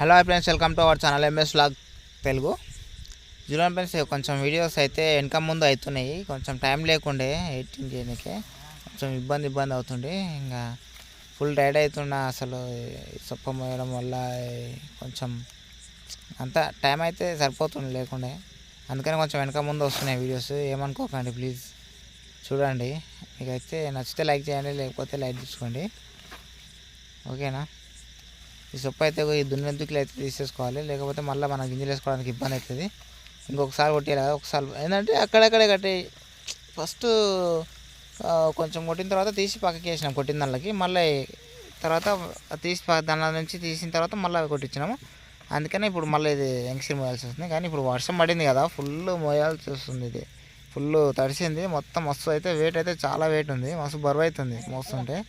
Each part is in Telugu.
Hello friends welcome to our channel MS log Telugu చూడండి ఫ్రెండ్స్ కొంచెం వీడియోస్ అయితే వెనక ముందు అవుతున్నాయి. కొంచెం టైం లేకుండే ఎడిటింగ్ చేయడానికి కొంచెం ఇబ్బంది ఇబ్బంది అవుతుండే. ఇంకా ఫుల్ టైర్డ్ అవుతున్నా. అసలు ఈ వేయడం వల్ల కొంచెం అంత టైం అయితే సరిపోతుంది లేకుండే. అందుకని కొంచెం వెనక ముందు వస్తున్నాయి వీడియోస్ ఏమనుకోకండి ప్లీజ్ చూడండి. మీకైతే నచ్చితే లైక్ చేయండి లేకపోతే లైక్ తీసుకోండి. ఓకేనా ఈ సొప్ప అయితే ఈ దున్నెందుకులు అయితే తీసేసుకోవాలి. లేకపోతే మళ్ళీ మన గింజలు వేసుకోవడానికి ఇబ్బంది అవుతుంది. ఇంకొకసారి కొట్టేయాలి కదా ఒకసారి ఏంటంటే అక్కడక్కడే కట్టే ఫస్ట్ కొంచెం కొట్టిన తర్వాత తీసి పక్కకి వేసినాం కొట్టిన దానికి మళ్ళీ తర్వాత తీసి ప- నుంచి తీసిన తర్వాత మళ్ళీ కొట్టించినాము. అందుకనే ఇప్పుడు మళ్ళీ ఇది ఎంక్సీ మోయాల్సి వస్తుంది. కానీ ఇప్పుడు వర్షం పడింది కదా ఫుల్ మోయాల్సి వస్తుంది ఇది. ఫుల్ తడిసింది. మొత్తం మస్తు అయితే వెయిట్ అయితే చాలా వెయిట్ ఉంది. మస్తు బరువు అవుతుంది మోస్తుంటే.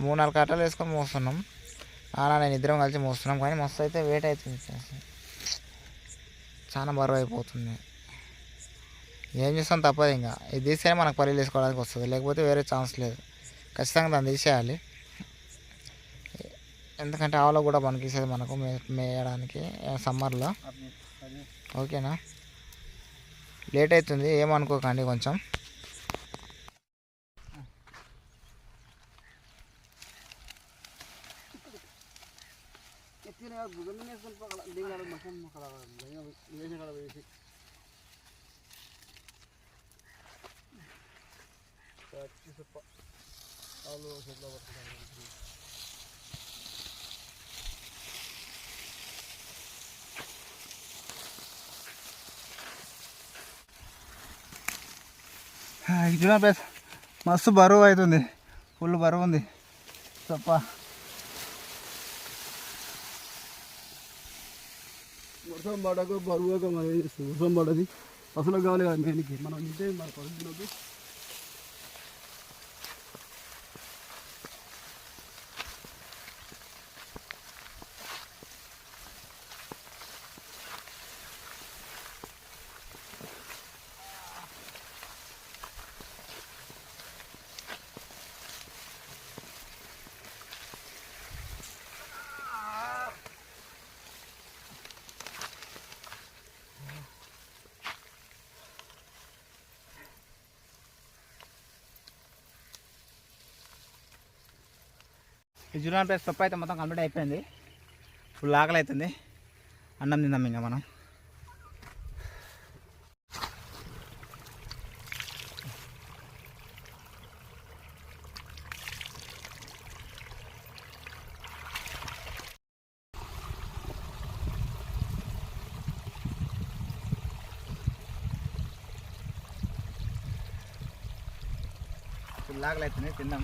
మూడు నాలుగు కట్టలు వేసుకొని మోస్తున్నాం. నాన్న నేను ఇద్దరం కలిసి మోస్తున్నాం. కానీ మస్తు అయితే వెయిట్ అవుతుంది చాలా బరువు అయిపోతుంది. ఏం చేస్తాం తప్పదు ఇంకా. ఇది తీస్తేనే మనకు పల్లీలు వేసుకోవడానికి వస్తుంది. లేకపోతే వేరే ఛాన్స్ లేదు. ఖచ్చితంగా దాన్ని తీసేయాలి. ఎందుకంటే ఆవులో కూడా పనికిస్తుంది మనకు మే మేయడానికి సమ్మర్లో. ఓకేనా? లేట్ అవుతుంది. ఏమనుకోకండి కొంచెం. చూడండి ప్లస్ మస్తు బరువు అవుతుంది. ఫుల్ బరువు ఉంది. తప్ప వర్షం పడక బరువుగా మరి ఏం వర్షం పడది. అసలు కావాలి కదా మెయిన్కి. మనం ఇంటే మన పరిస్థితులకు ఈ ప్లేస్ పప్పు అయితే మొత్తం కంప్లీట్ అయిపోయింది. ఫుల్ ఆకలి అవుతుంది అన్నం తిందాం ఇంకా మనం. ఫుల్ ఆకలి అవుతుంది తిందాం.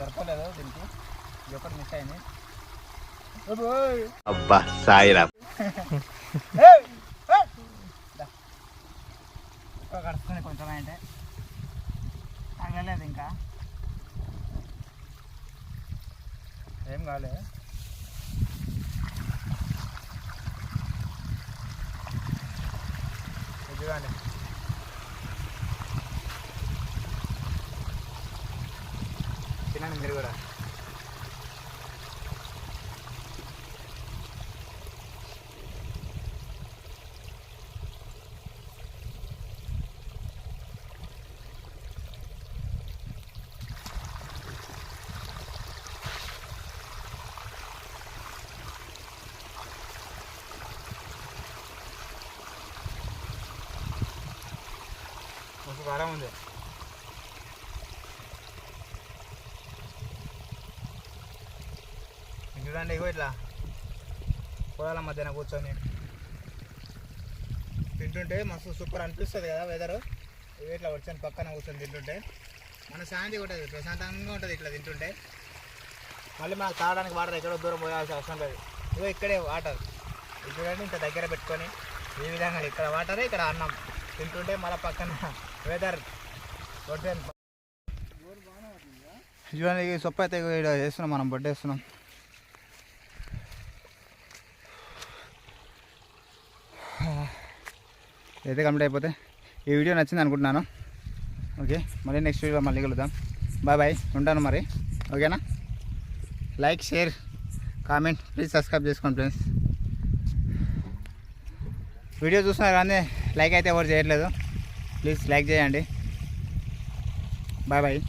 దొరకలేదు దీనికి. ఇది ఒకటి మిస్ అయింది. అబ్బా సాయిరా. ఎక్కువ కడుస్తుంది కొంచెం అంటే తగ్గలేదు ఇంకా. ఏం కాలే ఇది చూడండి తినండి మీరు కూడా ఒక కారం ఉంది ఇది చూడండి ఇగో ఇట్లా పొలాల మధ్యన కూర్చొని. తింటుంటే మస్తు సూపర్ అనిపిస్తుంది కదా వెదర్ ఇట్లా వచ్చాను పక్కన కూర్చొని తింటుంటే. మన శాంతి ఉంటుంది ప్రశాంతంగా ఉంటుంది ఇట్లా తింటుంటే. మళ్ళీ మనకు తాగడానికి వాటర్ ఎక్కడో దూరం పోయాల్సిన అవసరం లేదు. ఇగో ఇక్కడే వాటర్ ఇది చూడండి ఇంత దగ్గర పెట్టుకొని ఈ విధంగా ఇక్కడ వాటర్ ఇక్కడ అన్నం. తింటుంటే మళ్ళీ పక్కన వెదర్ రొట్టెన్ చూడండి సొప్ప అయితే ఈడ వేస్తున్నాం మనం బొడ్డేస్తున్నాం. ఇదైతే కంప్లీట్ అయిపోతే ఈ వీడియో నచ్చింది అనుకుంటున్నాను. ఓకే మళ్ళీ నెక్స్ట్ వీడియో మళ్ళీ కలుద్దాం. బాయ్ బాయ్ ఉంటాను మరి. ఓకేనా? Like share comment please subscribe చేసుకోండి ఫ్రెండ్స్ వీడియో చూస్తున్నారు కానీ లైక్ అయితే ఎవరు చేయట్లేదు. ప్లీజ్ లైక్ చేయండి. Bye bye